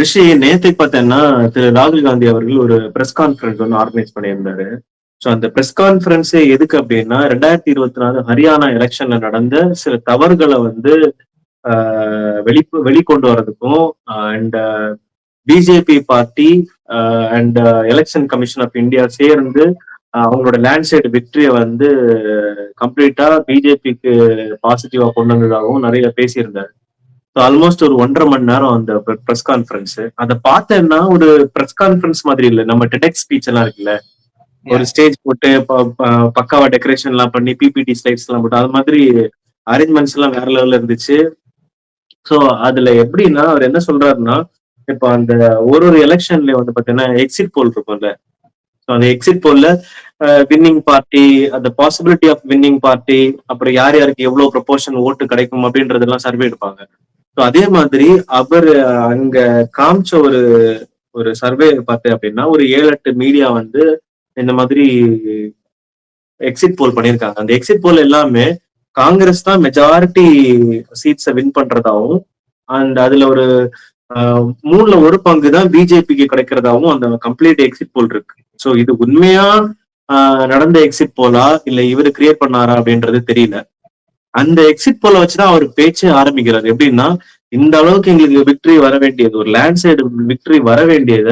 ரிஷி நேத்தை பார்த்தேன்னா திரு ராகுல் காந்தி அவர்கள் ஒரு பிரஸ் கான்ஃபரன்ஸ் ஒன்று ஆர்கனைஸ் பண்ணியிருந்தாரு. ஸோ அந்த பிரஸ் கான்ஃபரன்ஸே எதுக்கு அப்படின்னா ரெண்டாயிரத்தி இருபத்தி நாலு ஹரியானா எலெக்ஷன்ல நடந்த சில தவறுகளை வந்து வெளி வெளிக்கொண்டு வர்றதுக்கும் and BJP party and election commission of India சேர்ந்து அவங்களோட லேண்ட்ஸ்லைடு விக்டரியை வந்து கம்ப்ளீட்டா பிஜேபிக்கு பாசிட்டிவா கொண்டு வந்ததாகவும் நிறைய பேசியிருந்தாரு. ஆல்மோஸ்ட் ஒரு ஒன்றரை மணி நேரம் அந்த ப்ரெஸ் கான்ஃபரன்ஸ் அதை பார்த்தேன்னா ஒரு ப்ரெஸ் கான்ஃபரன்ஸ் மாதிரி இல்லை. நம்ம டெடெக் ஸ்பீச் எல்லாம் இருக்குல்ல? ஒரு ஸ்டேஜ் போட்டு பக்காவா டெக்கரேஷன் எல்லாம் பண்ணி பிபிடி ஸ்லைட்ஸ் எல்லாம் போட்டு அது மாதிரி அரேஞ்ச்மெண்ட்ஸ் எல்லாம் வேற லெவல்ல இருந்துச்சு. ஸோ அதுல எப்படின்னா அவர் என்ன சொல்றாருன்னா இப்போ அந்த ஒரு ஒரு எலெக்ஷன்ல வந்து பாத்தீங்கன்னா எக்ஸிட் போல் இருக்கும்ல? ஸோ அந்த எக்ஸிட் போல்ல வின்னிங் பார்ட்டி அந்த பாசிபிலிட்டி ஆஃப் வின்னிங் பார்ட்டி அப்புறம் யார் யாருக்கு எவ்வளவு ப்ரொபோர்ஷன் ஓட்டு கிடைக்கும் அப்படின்றதெல்லாம் சர்வே எடுப்பாங்க. அதே மாதிரி அவர் அங்க காமிச்ச ஒரு ஒரு சர்வே பார்த்தேன் அப்படின்னா ஒரு ஏழு எட்டு மீடியா வந்து இந்த மாதிரி எக்ஸிட் போல் பண்ணியிருக்காங்க. அந்த எக்ஸிட் போல் எல்லாமே காங்கிரஸ் தான் மெஜாரிட்டி சீட்ஸை வின் பண்றதாகவும் அண்ட் அதுல ஒரு மூணுல ஒரு பங்கு தான் பிஜேபிக்கு கிடைக்கிறதாவும் அந்த கம்ப்ளீட் எக்ஸிட் போல் இருக்கு. ஸோ இது உண்மையா நடந்த எக்ஸிட் போலா இல்ல இவர் கிரியேட் பண்ணாரா அப்படின்றது தெரியல. அந்த எக்ஸிட் போல வச்சுதான் அவர் பேச்சே ஆரம்பிக்கிறார். எப்படின்னா இந்த அளவுக்கு எங்களுக்கு விக்டரி வர வேண்டியது ஒரு லேண்ட் சைடு விக்டரி வர வேண்டியத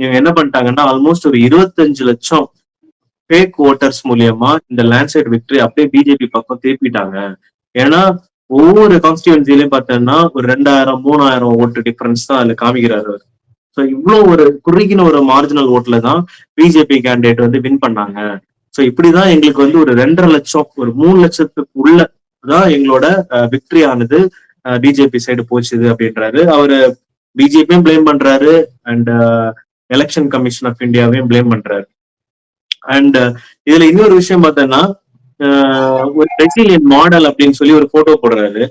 இவங்க என்ன பண்ணிட்டாங்கன்னா ஆல்மோஸ்ட் ஒரு இருபத்தஞ்சு லட்சம் ஃபேக் ஓட்டர்ஸ் மூலியமா இந்த லேண்ட் சைடு விக்டரி அப்படியே பிஜேபி பக்கம் திருப்பிட்டாங்க. ஏன்னா ஒவ்வொரு கான்ஸ்டியூன்சிலையும் பார்த்தோம்னா ஒரு ரெண்டாயிரம் மூணாயிரம் ஓட்டு டிஃபரன்ஸ் தான் அதுல காமிக்கிறாரு அவர். ஸோ இவ்வளோ ஒரு குறுகின ஒரு மார்ஜினல் ஓட்ல தான் பிஜேபி கேண்டிடேட் வந்து வின் பண்ணாங்க. ஸோ இப்படிதான் எங்களுக்கு வந்து ஒரு ரெண்டரை லட்சம் ஒரு மூணு லட்சத்துக்கு உள்ள தான் எங்களோட விக்டரி ஆனது பிஜேபி சைடு போச்சுது அப்படின்றாரு. அவரு பிஜேபியும் பிளேம் பண்றாரு அண்ட் எலெக்ஷன் கமிஷன் ஆஃப் இந்தியாவையும் பிளேம் பண்றாரு. அண்ட் இதுல இன்னொரு விஷயம் பார்த்தோன்னா ஒரு பிரசிலியன் மாடல் அப்படின்னு சொல்லி ஒரு போட்டோ போடுறாரு.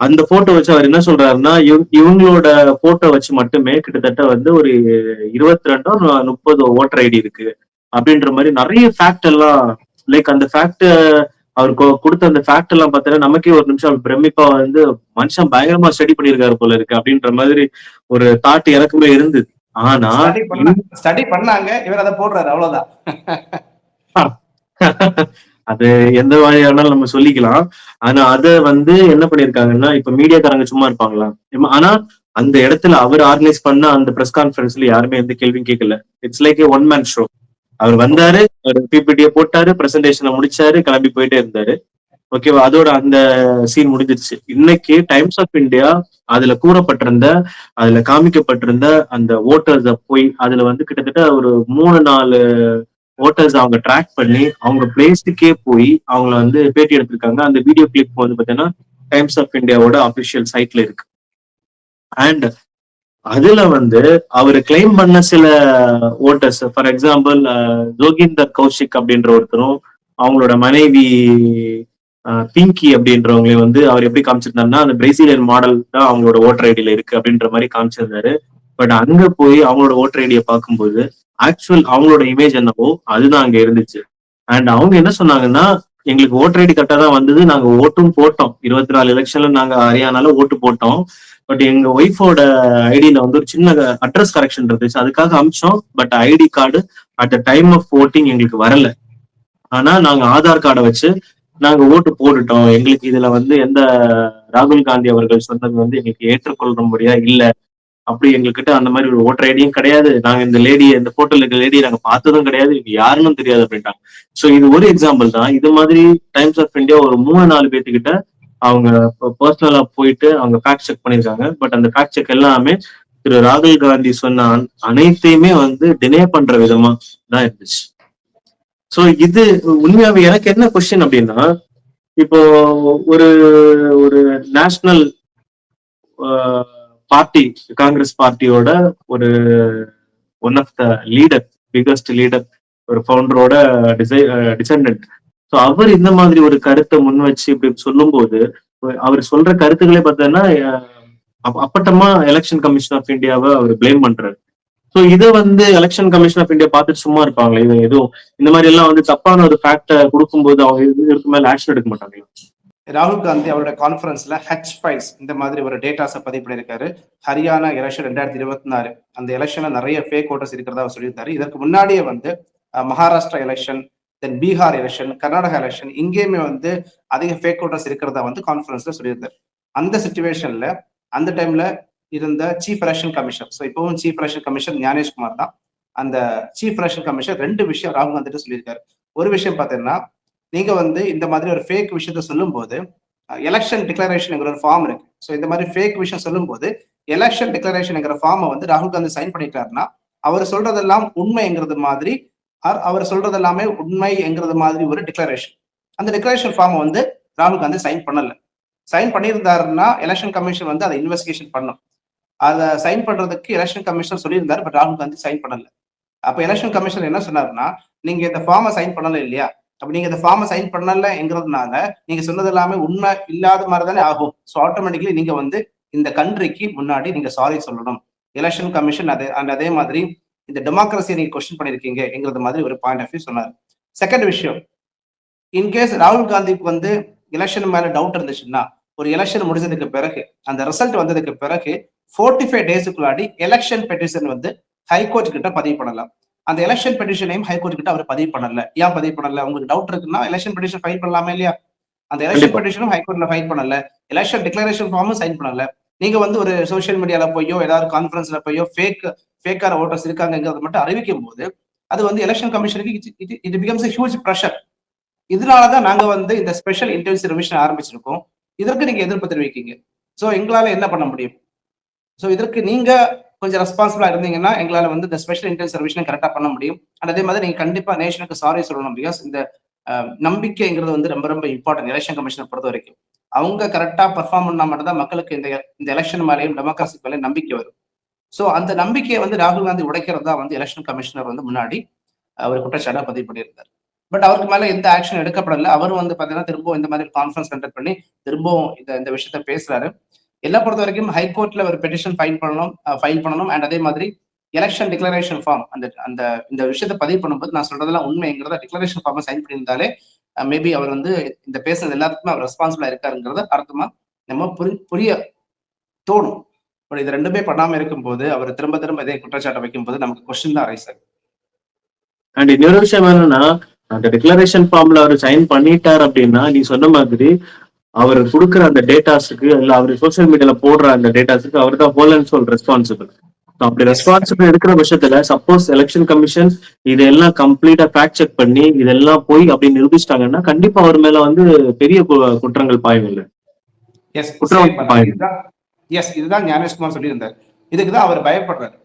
அந்த போட்டோ வச்சு அவர் என்ன சொல்றாருன்னா இவங்களோட போட்டோ வச்சு மட்டுமே கிட்டத்தட்ட வந்து ஒரு இருபத்தி ரெண்டோ முப்பது ஓட்டர் ஐடி இருக்கு. அப்படின்ற மாதிரி நிறைய ஃபேக்ட் எல்லாம் லைக் அந்த ஃபேக்ட் அவர் கொடுத்த அந்த ஃபேக்ட் எல்லாம் பார்த்தீங்கன்னா நமக்கே ஒரு நிமிஷம் பிரமிப்பா வந்து மனுஷன் பயங்கரமா ஸ்டடி பண்ணிருக்காரு போல இருக்கு அப்படின்ற மாதிரி ஒரு தாட் எனக்குமே இருந்தது. ஆனா ஸ்டடி பண்ணாங்க. இவர் அதை போடுறாரு. அவ்வளவுதான். அது எந்த வழியானாலும் நம்ம சொல்லிக்கலாம். ஆனா அத வந்து என்ன பண்ணிருக்காங்கன்னா இப்ப மீடியாக்காரங்க சும்மா இருப்பாங்களா? ஆனா அந்த இடத்துல அவர் ஆர்கனைஸ் பண்ண அந்த பிரஸ் கான்பரன்ஸ்ல யாருமே எந்த கேள்வியும் கேட்கல. It's like a one man show அவர் வந்தாரு அவர் பிபிடிய போட்டாரு பிரசன்டேஷனை முடிச்சாரு கிளம்பி போயிட்டே இருந்தாரு. ஓகேவா அதோட அந்த சீன் முடிஞ்சிருச்சு. இன்னைக்கு டைம்ஸ் ஆஃப் இந்தியா அதுல கூறப்பட்டிருந்த அதுல காமிக்கப்பட்டிருந்த அந்த ஓட்டர்ஸ போய் அதுல வந்து கிட்டத்தட்ட ஒரு மூணு நாலு ஓட்டர்ஸ் அவங்க ட்ராக் பண்ணி அவங்க பிளேஸுக்கே போய் அவங்கள வந்து பேட்டி எடுத்திருக்காங்க. அந்த வீடியோ கிளிப் வந்து பாத்தீங்கன்னா டைம்ஸ் ஆஃப் இந்தியாவோட அபிஷியல் சைட்ல இருக்கு. அண்ட் அதுல வந்து அவர் கிளைம் பண்ண சில voters for example Joginder Kaushik அப்படின்ற ஒருத்தரும் அவங்களோட மனைவி பிங்கி அப்படின்றவங்களையும் வந்து அவர் எப்படி காமிச்சிருந்தாருன்னா அந்த பிரேசிலியன் மாடல் தான் அவங்களோட ஓட்டர் ஐடியில இருக்கு அப்படின்ற மாதிரி காமிச்சிருந்தாரு. பட் அங்க போய் அவங்களோட ஓட்டர் ஐடியை பார்க்கும்போது ஆக்சுவல் அவங்களோட இமேஜ் என்னவோ அதுதான் அங்க இருந்துச்சு. அண்ட் அவங்க என்ன சொன்னாங்கன்னா எங்களுக்கு ஓட்டர் ஐடி கரெக்டா தான் வந்தது நாங்க ஓட்டும் போட்டோம். இருபத்தி நாலு எலெக்ஷன்ல நாங்க ஹரியானால ஓட்டு போட்டோம். பட் எங்க ஒய்ஃபோட ஐடியில வந்து ஒரு சின்ன அட்ரஸ் கரெக்ஷன் இருந்துச்சு. அதுக்காக அமிச்சோம். But ID card at the time of voting எங்களுக்கு வரல. ஆனா நாங்க ஆதார் கார்டை வச்சு நாங்க ஓட்டு போட்டுட்டோம். எங்களுக்கு இதுல வந்து எந்த ராகுல் காந்தி அவர்கள் சொன்னது வந்து எங்களுக்கு ஏற்றுக்கொள்ளும்படியா இல்ல. அப்படி எங்ககிட்ட அந்த மாதிரி ஒரு ஓட்டர் ஐடியும் கிடையாது. நாங்க இந்த லேடி இந்த போட்டோல இருக்க லேடியை நாங்க பார்த்ததும் கிடையாது. யாருன்னு தெரியாது அப்படின்ட்டாங்க. சோ இது ஒரு எக்ஸாம்பிள் தான். இது மாதிரி டைம்ஸ் ஆஃப் இந்தியா ஒரு மூணு நாலு பேர்த்துக்கிட்ட அவங்க பர்சனலா போயிட்டு அவங்க ஃபேக்ட் செக் பண்ணியிருக்காங்க. பட் அந்த ஃபேக்ட் செக் எல்லாமே திரு ராகுல் காந்தி சொன்ன அனைத்தையுமே வந்து டினே பண்ற விதமா தான் இருந்துச்சு. சோ இது உண்மையாவே எனக்கு என்ன கொஸ்டின் அப்படின்னா இப்போ ஒரு ஒரு நேஷனல் பார்ட்டி காங்கிரஸ் பார்ட்டியோட ஒரு one of the leader biggest leader ஒரு ஃபவுண்டரோட டிசை டிசெண்டன்ட் ஸோ அவர் இந்த மாதிரி ஒரு கருத்தை முன் வச்சு இப்படி சொல்லும்போது அவர் சொல்ற கருத்துக்களே பார்த்தோன்னா அப்பட்டமா எலெக்ஷன் கமிஷன் ஆஃப் இந்தியாவை அவர் பிளேம் பண்றாரு. ஸோ இதை வந்து எலெக்ஷன் கமிஷன் ஆஃப் இந்தியா பார்த்துட்டு சும்மா இருப்பாங்களே இது எதுவும் இந்த மாதிரி எல்லாம் வந்து தப்பான ஒரு ஃபேக்டை கொடுக்கும்போது அவங்க இதுக்கு மேல ஆக்ஷன் எடுக்க மாட்டாங்களா. ராகுல் காந்தி அவரோட கான்ஃபரன்ஸ்ல ஹெச் ஃபைல்ஸ் இந்த மாதிரி ஒரு டேட்டாஸை பதிவு பண்ணியிருக்காரு ஹரியானா எலெக்ஷன் ரெண்டாயிரத்தி இருபத்தி நாலு அந்த எலெக்ஷன்ல நிறைய ஃபேக் ஓட்டர்ஸ் இருக்கிறதா அவர் சொல்லியிருந்தாரு. இதற்கு முன்னாடியே வந்து Maharashtra election then Bihar election Karnataka election இங்கேயுமே வந்து அதிக ஃபேக் ஓட்டர்ஸ் இருக்கிறதா வந்து கான்ஃபரன்ஸ்ல சொல்லியிருந்தார். அந்த சுச்சுவேஷன்ல அந்த டைம்ல இருந்த சீஃப் எலெக்ஷன் கமிஷன் ஸோ இப்பவும் சீஃப் எலெக்ஷன் கமிஷன் ஞானேஷ்குமார் தான். அந்த சீஃப் எலெக்ஷன் கமிஷன் ரெண்டு விஷயம் ராகுல் காந்தி சொல்லியிருக்காரு. ஒரு விஷயம் பார்த்தீங்கன்னா நீங்க வந்து இந்த மாதிரி ஒரு ஃபேக் விஷயத்த சொல்லும்போது எலெக்ஷன் டிக்ளரேஷன்ங்கிற ஒரு ஃபார்ம் இருக்கு. ஸோ இந்த மாதிரி ஃபேக் விஷயம் சொல்லும்போது எலெக்ஷன் டிக்ளரேஷன்ங்கிற ஃபார்மை வந்து ராகுல் காந்தி சைன் பண்ணிட்டாருன்னா அவர் சொல்றதெல்லாம் உண்மைங்கிறது மாதிரி ஆர் அவர் சொல்றது எல்லாமே உண்மைங்கிறது மாதிரி ஒரு டிக்ளரேஷன் அந்த டிக்ளரேஷன் ஃபார்மை வந்து ராகுல் காந்தி சைன் பண்ணல. சைன் பண்ணியிருந்தாருன்னா எலெக்ஷன் கமிஷன் வந்து அதை இன்வெஸ்டிகேஷன் பண்ணும். அதை சைன் பண்றதுக்கு எலெக்ஷன் கமிஷன் சொல்லியிருந்தாரு பட் ராகுல் காந்தி சைன் பண்ணல. அப்ப எலெக்ஷன் கமிஷன் என்ன சொன்னாருன்னா நீங்க இந்த ஃபார்மை சைன் பண்ணல இல்லையா? அப்ப நீங்க இந்த ஃபார்மை சைன் பண்ணலங்கிறதுனால நீங்க சொன்னது எல்லாமே உண்மை இல்லாத மாதிரி தானே ஆகும். ஸோ ஆட்டோமேட்டிக்லி நீங்க வந்து இந்த கண்ட்ரிக்கு முன்னாடி நீங்க சாரி சொல்லணும். எலெக்ஷன் கமிஷன் அதே அண்ட் அதே மாதிரி இந்த டெமோக்ரஸியை நீங்க கொஸ்டின் பண்ணிருக்கீங்கிறது மாதிரி ஒரு பாயிண்ட் ஆஃப் வியூ சொன்னார். செகண்ட் விஷயம் இன்கேஸ் ராகுல் காந்திக்கு வந்து எலெக்ஷன் மேல டவுட் இருந்துச்சுன்னா ஒரு எலெக்ஷன் முடிஞ்சதுக்கு பிறகு அந்த ரிசல்ட் வந்ததுக்கு பிறகு ஃபோர்ட்டி ஃபைவ் டேஸுக்குள்ளாடி எலெக்ஷன் பெட்டிஷன் வந்து ஹைகோர்ட் கிட்ட பதிவு பண்ணலாம். அந்த எலெக்ஷன் பெட்டிஷனையும் ஹைகோர்ட் கிட்ட அவர் பதிவு பண்ணல. ஏன் பதிவு பண்ணல? உங்களுக்கு டவுட் இருக்குன்னா எலெக்ஷன் பெட்டிஷன் ஃபைல் பண்ணலாமே இல்லையா? அந்த எலெக்ஷன். பெட்டிஷனும் ஹைகோர்ட்ல ஃபைல் பண்ணல. எலெக்ஷன் டிக்ளரேஷன் ஃபார்மும் சைன் பண்ணல. நீங்க வந்து ஒரு சோசியல் மீடியால போயோ ஏதாவது கான்ஃபரன்ஸ்ல போயோ ஃபேக் ஃபேக்கான ஓட்டர்ஸ் இருக்காங்கிறத மட்டும் அறிவிக்கும் போது அது வந்து எலெக்ஷன் கமிஷனுக்கு இட் பிகம்ஸ் ஹியூஜ் ப்ரெஷர் இதனாலதான் நாங்க வந்து இந்த ஸ்பெஷல் இன்டென்சிவ் ரிவிஷன் ஆரம்பிச்சிருக்கோம். இதற்கு நீங்க எதிர்ப்பு தெரிவிக்கீங்க. சோ எங்களால என்ன பண்ண முடியும்? சோ இதற்கு நீங்க கொஞ்சம் ரெஸ்பான்சிபிளா இருந்தீங்கன்னா எங்களால வந்து இந்த ஸ்பெஷல் இன்டென்ஸ் ரிவிஷன் கரெக்டா பண்ண முடியும். அண்ட் அதே மாதிரி நீங்க கண்டிப்பா நேஷனுக்கு சாரி சொல்லணும் பிகாஸ் இந்த நம்பிக்கைங்கிறது வந்து ரொம்ப ரொம்ப இம்பார்ட்டன்ட் எலெக்ஷன் கமிஷனை பொறுத்த வரைக்கும் அவங்க கரெக்டா பெர்ஃபார்ம் பண்ணா மட்டும்தான் மக்களுக்கு இந்த இந்த எலெக்ஷன் மேலேயும் டெமோக்ரஸி மேலேயும் நம்பிக்கை வரும். ஸோ அந்த நம்பிக்கையை வந்து ராகுல் காந்தி உடைக்கிறதா வந்து எலெக்ஷன் கமிஷனர் வந்து முன்னாடி அவர் குற்றச்சாட்டாக பதிவு பண்ணியிருந்தார். பட் அவருக்கு மேல எந்த ஆக்ஷன் எடுக்கப்படல. அவரும் வந்து பார்த்தீங்கன்னா திரும்பவும் இந்த மாதிரி கான்ஃபரன்ஸ் கண்டக்ட் பண்ணி திரும்பவும் இந்த இந்த விஷயத்த பேசுறாரு. எல்லா பொறுத்த வரைக்கும் ஹைகோர்ட்ல ஒரு பெட்டிஷன் ஃபைல் பண்ணணும் ஃபைல் பண்ணணும். அண்ட் அதே மாதிரி எலெக்ஷன் டிக்ளரேஷன் ஃபார்ம் அந்த அந்த இந்த விஷயத்த பதிவு பண்ணும்போது நான் சொல்றதெல்லாம் உண்மைங்கிறத டிக்ளரேஷன் ஃபார்மை சைன் பண்ணியிருந்தாலே மேபி அவர் வந்து இந்த பேசுனது எல்லாத்துக்குமே அவர் ரெஸ்பான்சிபிளா இருக்காருங்கிறத அர்த்தமா நம்ம புரி புரிய தோணும். பட் இது ரெண்டுமே பண்ணாம இருக்கும்போது அவர் திரும்ப திரும்ப இதே குற்றச்சாட்டை வைக்கும்போது நமக்கு கொஸ்டின் தான் ரைஸ் ஆகும் அண்ட் இன்னொரு விஷயம் என்னன்னா அந்த டிக்ளரேஷன் ஃபார்ம்ல அவர் சைன் பண்ணிட்டார் அப்படின்னா நீ சொன்ன மாதிரி அவர் கொடுக்குற அந்த டேட்டாஸுக்கு இல்ல அவர் சோஷியல் மீடியால போடுற அந்த டேட்டாஸுக்கு அவர் தான் ஹோல் அண்ட் சோல் ரெஸ்பான்சிபிள் அப்படி ரெஸ்பான்சிபிள் எடுக்கிற பட்சத்துல சப்போஸ் எலெக்ஷன் கமிஷன் இதெல்லாம் கம்ப்ளீட்டா ஃபேக்ட் செக் பண்ணி இதெல்லாம் போய் அப்படின்னு நிரூபிச்சிட்டாங்கன்னா கண்டிப்பா அவர் மேல வந்து பெரிய குற்றங்கள் பாயும் இல்லை எஸ் குற்றம் பாயும். எஸ் இதுதான் ஞானேஷ்குமார் சொல்லியிருந்தார். இதுக்கு தான் அவர் பயப்படுறாரு.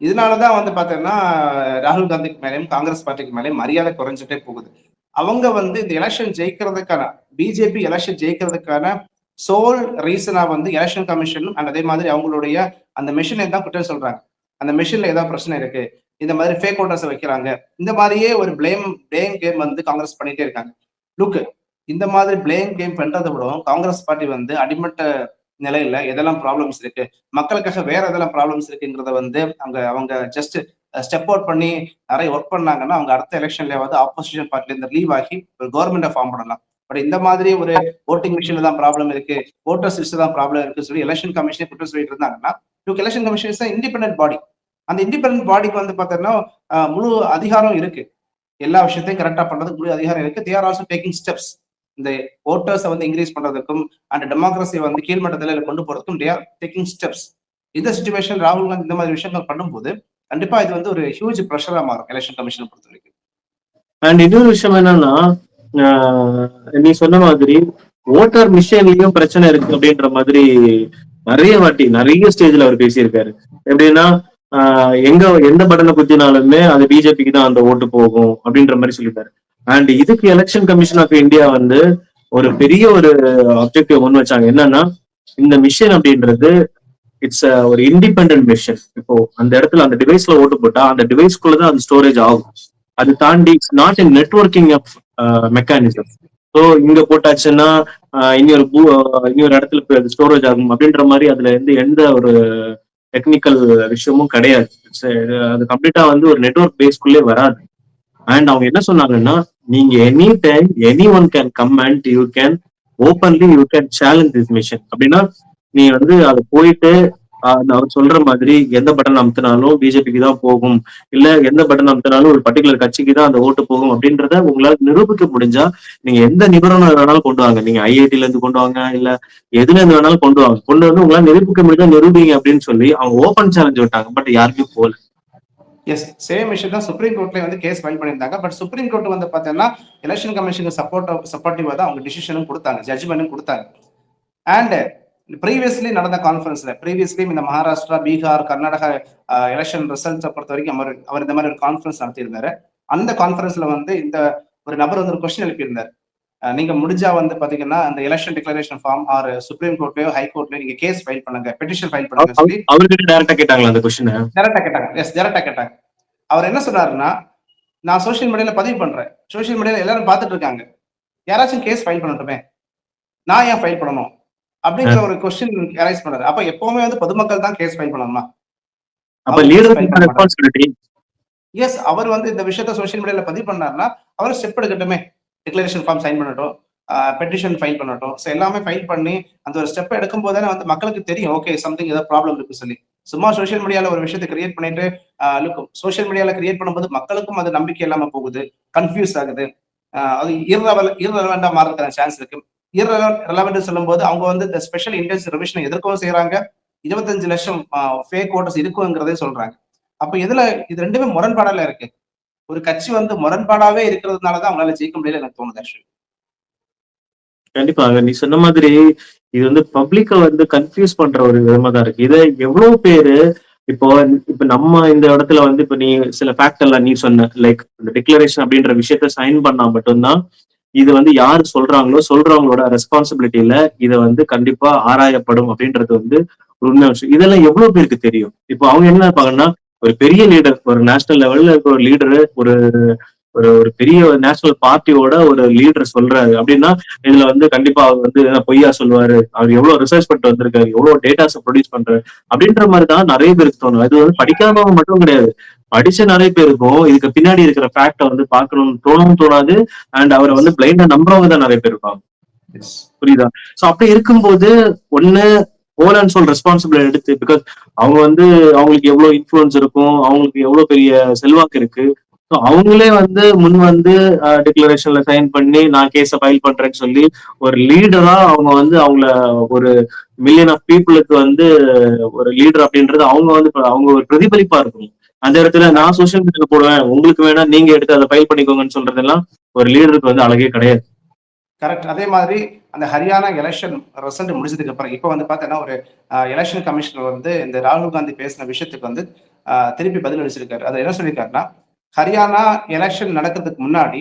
இதனாலதான் வந்து பாத்தீங்கன்னா ராகுல் காந்திக்கு மேலேயும் காங்கிரஸ் பார்ட்டிக்கு மேலேயும் மரியாதை குறைஞ்சிட்டே போகுது. அவங்க வந்து இந்த எலெக்ஷன் ஜெயிக்கிறதுக்கான பிஜேபி எலெக்ஷன் ஜெயிக்கிறதுக்கான சோல் ரீசனா வந்து எலெக்ஷன் கமிஷன் அண்ட் அதே மாதிரி அவங்களுடைய அந்த மிஷினை தான் குற்றம் சொல்றாங்க. அந்த மிஷின்ல ஏதாவது பிரச்சனை இருக்கு. இந்த மாதிரி ஃபேக் ஓட்டர்ஸ் வைக்கிறாங்க. இந்த மாதிரியே ஒரு பிளேம் பிளேம் கேம் வந்து காங்கிரஸ் பண்ணிட்டே இருக்காங்க. லுக் இந்த மாதிரி பிளேம் கேம் பண்றதை விட காங்கிரஸ் பார்ட்டி வந்து அடிமட்ட நிலையில எதெல்லாம் ப்ராப்ளம்ஸ் இருக்கு? மக்களுக்காக வேற எதெல்லாம் ப்ராப்ளம்ஸ் இருக்குங்கிறத வந்து அவங்க அவங்க ஜஸ்ட் ஸ்டெப் அவுட் பண்ணி நிறைய ஒர்க் பண்ணாங்கன்னா அவங்க அடுத்த எலெக்ஷன்ல வந்து ஆப்போசிஷன் பார்ட்டில இருந்து லீவ் ஆகி ஒரு கவர்மெண்ட்டை ஃபார்ம் பண்ணலாம். பட் இந்த மாதிரி ஒரு ஓட்டிங் மிஷின்ல தான் ப்ராப்ளம் இருக்கு. ஓட்டர்ஸ் லிஸ்ட் தான் ப்ராப்ளம் இருக்கு சொல்லி எலெக்ஷன் கமிஷனே குற்றம் சொல்லிட்டு இருந்தாங்கன்னா look election commission is independent body அந்த இண்டிபெண்டன்ட் பாடிக்கு வந்து பார்த்தோம்னா முழு அதிகாரம் இருக்கு. எல்லா விஷயத்தையும் கரெக்டா பண்றதுக்கு முழு அதிகாரம் இருக்கு. They are also taking steps இந்த ஓட்டர்ஸை வந்து இன்க்ரீஸ் பண்றதுக்கும் அந்த டெமோக்ரஸியை வந்து கீழ்மட்டத்தில் கொண்டு போறதுக்கும் தே ஆர் டேக்கிங் ஸ்டெப்ஸ் இந்த சுச்சுவேஷன் ராகுல் காந்தி இந்த மாதிரி விஷயங்கள் பண்ணும்போது கண்டிப்பா இது வந்து ஒரு ஹியூஜ் ப்ரெஷரா மாறும் எலெக்ஷன் கமிஷனை பொறுத்த வரைக்கும். அண்ட் இன்னொரு விஷயம் என்னன்னா ஆஹ் நீ சொன்ன மாதிரி ஓட்டர் மிஷின்லயும் பிரச்சனை இருக்கு அப்படின்ற மாதிரி நிறைய வாட்டி நிறைய ஸ்டேஜ்ல அவர் பேசியிருக்காரு. எப்படின்னா ஆஹ் எங்க எந்த பட்டனை குத்தினாலுமே அது பிஜேபிக்கு தான் அந்த ஓட்டு போகும் அப்படின்ற மாதிரி சொல்லிட்டாரு. அண்ட் இதுக்கு எலெக்ஷன் கமிஷன் ஆஃப் இந்தியா வந்து ஒரு பெரிய ஒரு அப்ஜெக்டிவ் முன் வச்சாங்க. என்னன்னா இந்த மிஷின் அப்படின்றது இட்ஸ் ஒரு இண்டிபெண்ட் மிஷின் இப்போ அந்த இடத்துல அந்த டிவைஸ்ல ஓட்டு போட்டா அந்த டிவைஸ்க்குள்ளதான் அந்த அது ஸ்டோரேஜ் ஆகும். அது தாண்டி it's not in networking of mechanism so இங்க போட்டாச்சுன்னா ஆஹ் இன்னொரு பூ- ஆஹ் இன்னொரு இடத்துல ஸ்டோரேஜ் ஆகும். அப்படின்ற மாதிரி அதுல இருந்து எந்த ஒரு டெக்னிக்கல் விஷயமும் கிடையாது. அது கம்ப்ளீட்டா வந்து ஒரு நெட்ஒர்க் பேஸ்க்குள்ளே வராது. அண்ட் அவங்க என்ன சொன்னாங்கன்னா நீங்க any time anyone can come and you can openly you can challenge this mission அப்படின்னா நீ வந்து அதை போயிட்டு அவர் சொல்ற மாதிரி எந்த பட்டன் அமுத்தினாலும் பிஜேபிக்கு தான் போகும். இல்ல எந்த பட்டன் அமுத்தினாலும் ஒரு பர்டிகுலர் கட்சிக்கு தான் அந்த ஓட்டு போகும் அப்படின்றத உங்களால நிரூபிக்க முடிஞ்சா நீங்க எந்த நிபுணர் வேணாலும் கொண்டு வாங்க. நீங்க ஐஐடில இருந்து கொண்டு வாங்க இல்ல எதுல இருந்து வேணாலும் கொண்டு வாங்க. கொண்டு வந்து உங்களால நிரூபிக்க முடிஞ்சா நிரூபிங்க அப்படின்னு சொல்லி அவங்க ஓப்பன் சேலஞ்ச் விட்டாங்க பட் யாருமே போல. எஸ் சேம் விஷயம் தான் சுப்ரீம் கோர்ட்ல வந்து கேஸ் ஃபைல் பண்ணியிருந்தாங்க. பட் சுப்ரீம் கோர்ட் வந்து பார்த்தீங்கன்னா எலெக்ஷன் கமிஷனுக்கு சப்போர்ட் சப்போர்ட்டிவா தான் அவங்க டிசிஷனும் கொடுத்தாங்க ஜட்ஜ்மெண்ட்டும் கொடுத்தாங்க. அண்ட் ப்ரீவியஸ்லி நடந்த கான்ஃபரன்ஸ்ல ப்ரீவியஸ்லி இந்த மகாராஷ்டிரா பீகார் கர்நாடகா எலெக்ஷன் ரிசல்ட்ஸை பொறுத்த வரைக்கும் அவர் அவர் இந்த மாதிரி ஒரு கான்ஃபரன்ஸ் நடத்தியிருந்தாரு. அந்த கான்ஃபரன்ஸ்ல வந்து இந்த ஒரு நபர் வந்து ஒரு கொஸ்டின் எழுப்பியிருந்தார். நீங்க முடிஞ்சா வந்து பாத்தீங்கன்னா அந்த election declaration form or supreme கோர்ட்லயோ high கோர்ட்லயோ நீங்க கேஸ் ஃபைல் பண்ணுங்க பெட்டிஷன் ஃபைல் பண்ணுங்க சொல்லி அவர்கிட்ட டைரக்டா கேட்டாங்களா அந்த கொஸ்டின் டேரக்டா கேட்டாங்க. எஸ் டேரக்டா கேட்டாங்க. அவர் என்ன சொன்னாருன்னா நான் சோஷியல் மீடியால பதிவு பண்றேன். சோஷியல் மீடியால எல்லாரும் பார்த்துட்டு இருக்காங்க. யாராச்சும் கேஸ் ஃபைல் பண்ணட்டுமே. நான் ஏன் ஃபைல் பண்ணணும்? அப்படிங்கிற ஒரு கொஸ்டின் அரைஸ் பண்ணாரு அப்ப எப்பவுமே வந்து பொதுமக்கள் தான் கேஸ் ஃபைல் பண்ணணுமா? அப்ப லீடர் ரெஸ்பான்சிபிலிட்டி எஸ் அவர் வந்து இந்த விஷயத்த சோஷியல் மீடியால பதிவு பண்ணாருன்னா அவர் ஸ்டெப் எடுக்கட்டுமே. டிக்ளரேஷன் ஃபார்ம் சைன் பண்ணட்டும் பெட்டிஷன் ஃபைல் பண்ணட்டும். ஸோ எல்லாமே ஃபைல் பண்ணி அந்த ஒரு ஸ்டெப் எடுக்கும் போது வந்து மக்களுக்கு தெரியும் ஓகே சம்திங் ஏதோ ப்ராப்ளம் இருக்கு சொல்லி. சும்மா சோஷியல் மீடியால ஒரு விஷயத்தை கிரியேட் பண்ணிட்டு லுக்கும் சோஷியல் மீடியால கிரியேட் பண்ணும்போது மக்களுக்கும் அது நம்பிக்கை இல்லாம போகுது கன்ஃபியூஸ் ஆகுது. அது இரவல் இரலவெண்டா மாறதுக்கான சான்ஸ் இருக்கு. இரலவெண்ட் சொல்லும்போது அவங்க வந்து இந்த ஸ்பெஷல் இன்டென்ஸ் ரிவிஷனை எதிர்க்கவும் செய்யறாங்க இருபத்தஞ்சு லட்சம் ஃபேக் ஓட்டர்ஸ் இருக்குங்கிறதே சொல்றாங்க. அப்ப இதுல இது ரெண்டுமே முரண்பாடால இருக்கு. ஒரு கட்சி வந்து முரண்பாடாவே இருக்கிறதுனாலதான் அவங்களால ஜெயிக்க முடியல எனக்கு தோணுது ஆக்சுவலி கண்டிப்பாக நீ சொன்ன மாதிரி இது வந்து பப்ளிக்க வந்து கன்ஃபியூஸ் பண்ற ஒரு விதமா தான் இருக்கு. இதை எவ்வளவு பேரு இப்போ இப்ப நம்ம இந்த இடத்துல வந்து இப்ப நீ சில ஃபேக்ட் எல்லாம் நீ சொன்ன லைக் இந்த டிக்ளரேஷன் அப்படின்ற விஷயத்த சைன் பண்ணா மட்டும்தான் இது வந்து யாரு சொல்றாங்களோ சொல்றவங்களோட ரெஸ்பான்சிபிலிட்டியில இதை வந்து கண்டிப்பா ஆராயப்படும் அப்படின்றது வந்து ஒரு உண்மை விஷயம். இதெல்லாம் எவ்வளவு பேருக்கு தெரியும்? இப்போ அவங்க என்ன இருப்பாங்கன்னா ஒரு பெரிய லீடர் ஒரு நேஷனல் லெவல்ல இருக்கிற ஒரு லீடரு ஒரு ஒரு ஒரு பெரிய நேஷனல் பார்ட்டியோட ஒரு லீடர் சொல்றாரு. அப்படின்னா இதுல வந்து கண்டிப்பா அவர் வந்து பொய்யா சொல்லுவாரு. அவர் எவ்வளவு ரிசர்ச் பண்ணிட்டு வந்திருக்காரு எவ்வளவு டேட்டாஸ் ப்ரொடியூஸ் பண்றாரு. அப்படின்ற மாதிரி தான் நிறைய பேருக்கு தோணும். அது வந்து படிக்காதவங்க மட்டும் கிடையாது. படிச்ச நிறைய பேருக்கும் இதுக்கு பின்னாடி இருக்கிற ஃபேக்ட வந்து பார்க்கணும்னு தோணவும் தோணாது. அண்ட் அவரை வந்து பிளைண்டா நம்புறவங்க தான் நிறைய பேர் இருப்பாங்க. புரியுதா? சோ அப்படி இருக்கும்போது ஒண்ணு ஹோல் சொல் ரெஸ்பான்சிபிள் எடுத்து பிகாஸ் அவங்க வந்து அவங்களுக்கு எவ்வளவு இன்ஃபுளுன்ஸ் இருக்கும் அவங்களுக்கு எவ்வளவு பெரிய செல்வாக்கு இருக்கு ஸோ அவங்களே வந்து முன் வந்து டிக்ளரேஷன்ல சைன் பண்ணி நான் கேஸ ஃபைல் பண்றேன்னு சொல்லி ஒரு லீடரா அவங்க வந்து அவங்கள ஒரு மில்லியன் ஆஃப் பீப்புளுக்கு வந்து ஒரு லீடர் அப்படின்றது அவங்க வந்து அவங்க ஒரு பிரதிபலிப்பா இருக்கும். அந்த இடத்துல நான் சோசியல் மீடியால போடுவேன். உங்களுக்கு வேணா நீங்க எடுத்து அதை ஃபைல் பண்ணிக்கோங்கன்னு சொல்றதெல்லாம் ஒரு லீடருக்கு வந்து அழகே கிடையாது. கரெக்ட் அதே மாதிரி அந்த ஹரியானா எலெக்ஷன் ரிசல்ட் முடிச்சதுக்கு அப்புறம் இப்போ வந்து பார்த்தீங்கன்னா ஒரு எலெக்ஷன் கமிஷனர் வந்து இந்த ராகுல் காந்தி பேசின விஷயத்துக்கு வந்து திருப்பி பதில் அளிச்சிருக்காரு. அதை என்ன சொல்லியிருக்காருன்னா ஹரியானா எலெக்ஷன் நடக்கிறதுக்கு முன்னாடி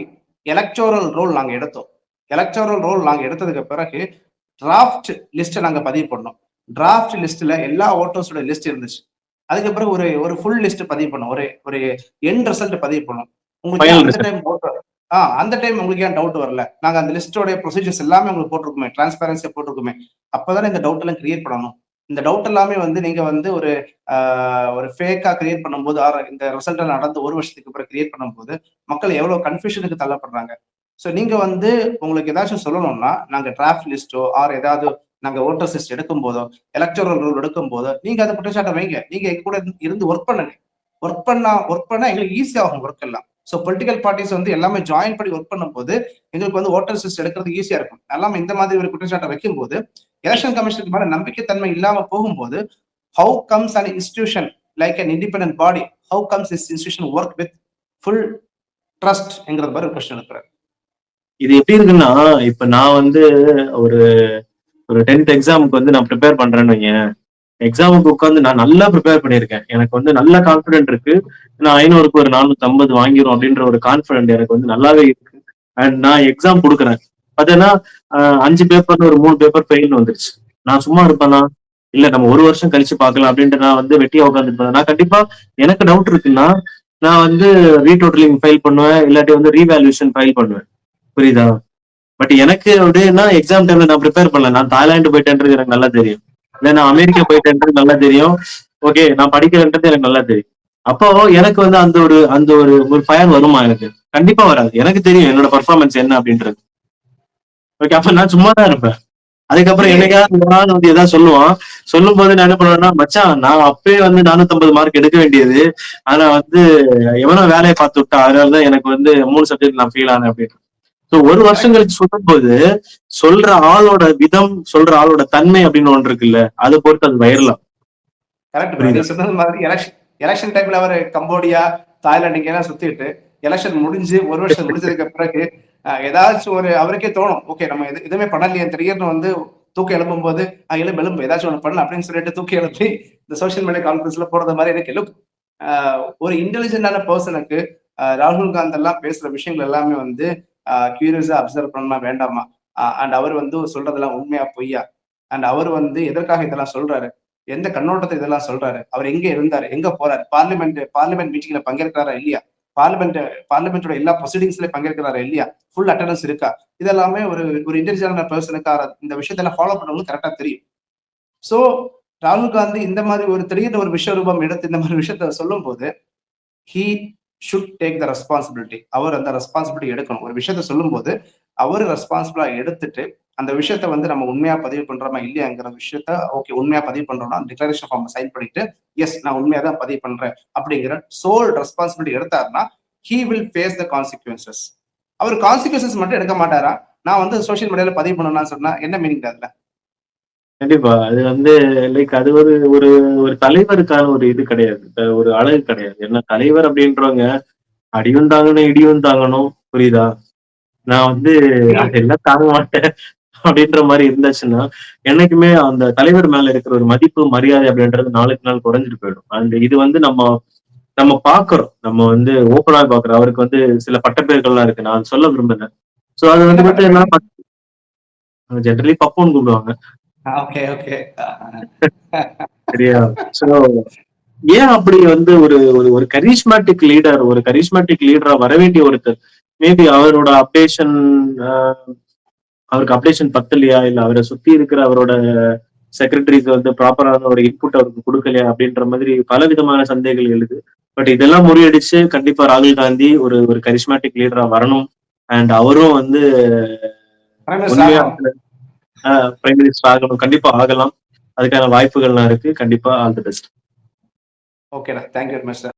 எலக்டோரல் ரோல் நாங்க எடுத்தோம். எலக்டோரல் ரோல் நாங்க எடுத்ததுக்கு பிறகு டிராஃப்ட் லிஸ்ட்டை நாங்க பதிவு பண்ணோம். டிராஃப்ட் லிஸ்ட்ல எல்லா ஓட்டர்ஸோட லிஸ்ட் இருந்துச்சு. அதுக்கு பிறகு ஒரு ஒரு ஃபுல் லிஸ்ட் பதிவு பண்ணோம். ஒரு ஒரு எண்ட் ரிசல்ட் பதிவு பண்ணோம். உங்களுக்கு அந்த டைம் ஆ அந்த டைம் உங்களுக்கு ஏன் டவுட் வரல? நாங்க அந்த லிஸ்டோட ப்ரொசீஜர்ஸ் எல்லாமே உங்களுக்கு போட்டிருக்குமே. டிரான்ஸ்பரன்சியா போட்டிருக்குமே. அப்பதானே இந்த டவுட் எல்லாம் கிரியேட் பண்ணணும். இந்த டவுட் எல்லாமே வந்து நீங்க வந்து ஒரு ஒரு ஃபேக்கா கிரியேட் பண்ணும்போது இந்த ரிசல்ட்டை நடந்து ஒரு வருஷத்துக்கு அப்புறம் கிரியேட் பண்ணும்போது மக்கள் எவ்வளவு கன்ஃபியூஷனுக்கு தள்ளப்படுறாங்க. ஸோ நீங்க வந்து உங்களுக்கு ஏதாச்சும் சொல்லணும்னா நாங்க டிராஃப்ட் லிஸ்டோ ஆர் ஏதாவது நாங்க ஓட்டர் லிஸ்ட் எடுக்கும் போதோ எலக்ட்ரல் ரூல் எடுக்கும் போதோ நீங்க அதை குற்றச்சாட்டை வைங்க. நீங்க எங்க கூட இருந்து ஒர்க் பண்ணுங்க. ஒர்க் பண்ணா ஒர்க் பண்ணா எங்களுக்கு ஈஸியாகும் ஒர்க் எல்லாம். ஸோ பொலிட்டிக்கல் பார்ட்டிஸ் வந்து எல்லாமே ஜாயின் பண்ணி ஒர்க் பண்ணும்போது எங்களுக்கு வந்து ஓட்டர் லிஸ்ட் எடுக்கிறது ஈஸியா இருக்கும். எல்லாமே இந்த மாதிரி ஒரு குற்றச்சாட்டை வைக்கும்போது எலெக்ஷன் கமிஷனுக்கு மேல நம்பிக்கைத்தன்மை இல்லாம போகும்போது how comes an institution like an independent body how comes is institution work with full trust என்கிற மாதிரி ஒரு கொஸ்டின் இருக்கிறார் இது எப்படி இருக்குன்னா இப்ப நான் வந்து ஒரு ஒரு டென்த் எக்ஸாமுக்கு வந்து நான் ப்ரிப்பேர் பண்றேன்னு வைங்க எக்ஸாமுக்கு உட்காந்து நான் நல்லா ப்ரிப்பேர் பண்ணியிருக்கேன். எனக்கு வந்து நல்ல கான்பிடென்ட் இருக்கு. நான் ஐநூறுக்கு ஒரு நானூத்தி ஐம்பது வாங்கிரும் அப்படின்ற ஒரு கான்பிடென்ட் எனக்கு வந்து நல்லாவே இருக்கு. அண்ட் நான் எக்ஸாம் கொடுக்குறேன். பார்த்தீங்கன்னா அஞ்சு பேப்பர்னு ஒரு மூணு பேப்பர் ஃபெயில்னு வந்துருச்சு. நான் சும்மா இருப்பேனா? இல்ல நம்ம ஒரு வருஷம் கழிச்சு பார்க்கலாம் அப்படின்ட்டு நான் வந்து வெட்டியா உட்காந்துருப்பேன் நான் கண்டிப்பா எனக்கு டவுட் இருக்குன்னா நான் வந்து ரீடோட்டலிங் ஃபைல் பண்ணுவேன் இல்லாட்டி வந்து ரீவேல்யூஷன் ஃபைல் பண்ணுவேன். புரியுதா? பட் எனக்கு அப்படின்னா எக்ஸாம் டைம்ல நான் ப்ரிப்பேர் பண்ணல. நான் தாய்லாந்து போயிட்டேன்றது எனக்கு நல்லா தெரியும். இல்ல நான் அமெரிக்கா போயிட்டேன்றது நல்லா தெரியும். ஓகே நான் படிக்கிறேன்றது எனக்கு நல்லா தெரியும். அப்போ எனக்கு வந்து அந்த ஒரு அந்த ஒரு ஒரு ஃபயர் வருமா எனக்கு? கண்டிப்பா வராது. எனக்கு தெரியும் என்னோட பர்ஃபார்மன்ஸ் என்ன அப்படின்றது. ஓகே அப்ப நான் சும்மா தான் இருப்பேன். அதுக்கப்புறம் என்னைக்காவது ஒரு நாள் வந்து ஏதாவது சொல்லுவான். சொல்லும் போது நான் என்ன பண்ணுவேன்னா மச்சான் நான் அப்பயே வந்து 450 மார்க் எடுக்க வேண்டியது. ஆனா வந்து எவனோ வேலையை பார்த்து விட்டா அதனாலதான் எனக்கு வந்து மூணு சப்ஜெக்ட் நான் ஃபெயில் ஆனேன் அப்படின்னு. ஸோ ஒரு வருஷம் கழிச்சு சொல்லும்போது சொல்ற ஆளோட விதம் சொல்ற ஆளோட தன்மை அப்படின்னு ஒன்று இருக்குல்ல அதை பொறுத்து அது வயரலாம் கரெக்ட் சொன்னது மாதிரி எலெக்ஷன் எலெக்ஷன் டைம்ல அவர் கம்போடியா தாய்லாந்து இங்கெல்லாம் சுத்திட்டு எலெக்ஷன் முடிஞ்சு ஒரு வருஷம் முடிஞ்சதுக்கு பிறகு ஏதாச்சும் ஒரு அவருக்கே தோணும் ஓகே நம்ம எது எதுவுமே பண்ணலையே திடீர்னு வந்து தூக்கி எழுப்பும் போது எலும்பு எலும்பு ஏதாச்சும் ஒன்று பண்ணல அப்படின்னு சொல்லிட்டு தூக்கி எழுப்பி இந்த சோஷியல் மீடியா கான்ஃபரன்ஸ்ல போறது மாதிரி எனக்கு எழுப்பு ஒரு இன்டெலிஜென்டான பர்சனுக்கு ராகுல் காந்த் எல்லாம் பேசுற விஷயங்கள் எல்லாமே வந்து கியூரியஸா அப்சர்வ் பண்ணா வேண்டாமா? அண்ட் அவர் வந்து சொல்றதெல்லாம் உண்மையா பொய்யா? அண்ட் அவர் வந்து எதற்காக இதெல்லாம் சொல்றாரு? எந்த கண்ணோட்டத்தை இதெல்லாம் சொல்றாரு? அவர் எங்க இருந்தாரு? எங்க போறாரு? பார்லிமெண்ட் பார்லிமெண்ட் மீட்டிங்ல பங்கேற்கிறாரா இல்லையா? பார்லிமெண்ட் பார்லிமெண்டோட எல்லா ப்ரொசீடிங்ஸ்ல பங்கேற்கிறாரு இல்லையா? ஃபுல் அட்டண்டன்ஸ் இருக்கா? இதெல்லாமே ஒரு ஒரு இன்டெலிஜென்டான பர்சனுக்கு இந்த விஷயத்தெல்லாம் ஃபாலோ பண்ணவங்களுக்கு கரெக்டா தெரியும். சோ ராகுல் காந்தி இந்த மாதிரி ஒரு திடீர்னு ஒரு விஸ்வரூபம் எடுத்து இந்த மாதிரி விஷயத்த சொல்லும் போது he should take the responsibility அவர் அந்த ரெஸ்பான்சிபிலிட்டி எடுக்கணும். ஒரு விஷயத்த சொல்லும் போது அவர் ரெஸ்பான்சிபிளா எடுத்துட்டு அந்த விஷயத்த வந்து நம்ம உண்மையா பதிவு பண்றோமா இல்லையாங்கிற விஷயத்த ஓகே உண்மையா பதிவு பண்றோம்னா டிக்ளரேஷன் ஃபார்ம் சைன் பண்ணிட்டு எஸ் நான் உண்மையா தான் பதிவு பண்றேன் அப்படிங்கிற sole responsibility எடுத்தாருன்னா he will face the consequences our consequences மட்டும் எடுக்க மாட்டாரா? நான் வந்து சோஷியல் மீடியால பதிவு பண்ணணும்னு சொன்னா என்ன மீனிங் அதுல? கண்டிப்பா. அது வந்து லைக் அது ஒரு ஒரு ஒரு தலைவருக்கான ஒரு இது கிடையாது. ஒரு அழகு கிடையாது. என்ன தலைவர் அப்படின்றவங்க அடியும் தாங்கணும் இடியும் தாங்கணும். புரியுதா? நான் வந்து அதெல்லாம் தாங்க மாட்டேன். அப்படின்ற மாதிரி இருந்துச்சுன்னா என்னைக்குமே அந்த தலைவர் மேல இருக்கிற ஒரு மதிப்பு மரியாதை அப்படின்றது நாளுக்கு நாள் குறைஞ்சிட்டு போயிடும். அந்த இது வந்து நம்ம நம்ம பாக்குறோம் நம்ம வந்து ஓப்பனா பாக்குறோம் அவருக்கு வந்து சில பட்டப்பேர்கள்லாம் இருக்கு. நான் சொல்ல விரும்பல சோ அது வந்து மட்டும் என்ன ஜென்ரலி பப்போன்னு கூப்பிடுவாங்க. சரியா? சோ ஏன் அப்படி வந்து ஒரு ஒரு ஒரு கரிஸ்மேட்டிக் லீடர் ஒரு கரிஸ்மேட்டிக் லீடரா வர வேண்டிய ஒருத்தர்? மேபி அவரோட அப்டேஷன் அவருக்கு அப்டேஷன் பத்தலையா? இல்ல அவரை சுத்தி இருக்கிற அவரோட செக்ரட்டரிக்கு வந்து ப்ராப்பரான ஒரு இன்புட் அவருக்கு கொடுக்கலையா? அப்படின்ற மாதிரி பல விதமான சந்தேகங்கள் எழுது. பட் இதெல்லாம் முறியடிச்சு கண்டிப்பா ராகுல் காந்தி ஒரு ஒரு கரிஸ்மேட்டிக் லீடரா வரணும். அண்ட் அவரும் வந்து பிரைம் மினிஸ்டர் ஆகணும். கண்டிப்பா ஆகலாம். அதுக்கான வாய்ப்புகள்லாம் இருக்கு. கண்டிப்பா ஆல் தி பெஸ்ட் ஓகேடா thank you very much sir